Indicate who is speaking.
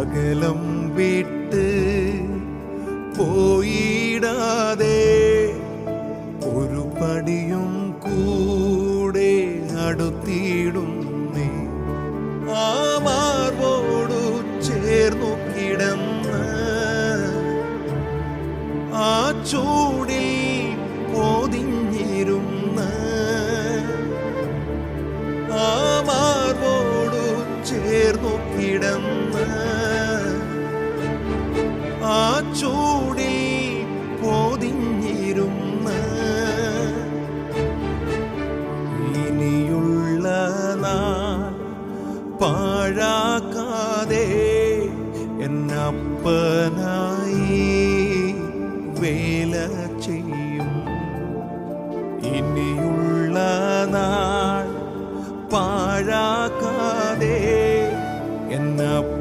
Speaker 1: അകലം വിട്ട് പോയിടാതെ ഒരു പടിയും കൂടെ അടുത്തിടും നീ ആ മാർവോടു ചേർന്നു കിടന്ന് ആ ചൂടിൽ പൊതിഞ്ഞിരുന്ന ആ മാർവോടു ചേർന്നു കിടന്ന് ചൂടിൽ പൊതിഞ്ഞിരുന്ന് ഇനിയുള്ള നാൾ പാഴാക്കാതെ എന്നപ്പനായി വേല ചെയ്യും. ഇനിയുള്ള നാൾ പാഴാക്കാതെ എന്നപ്പ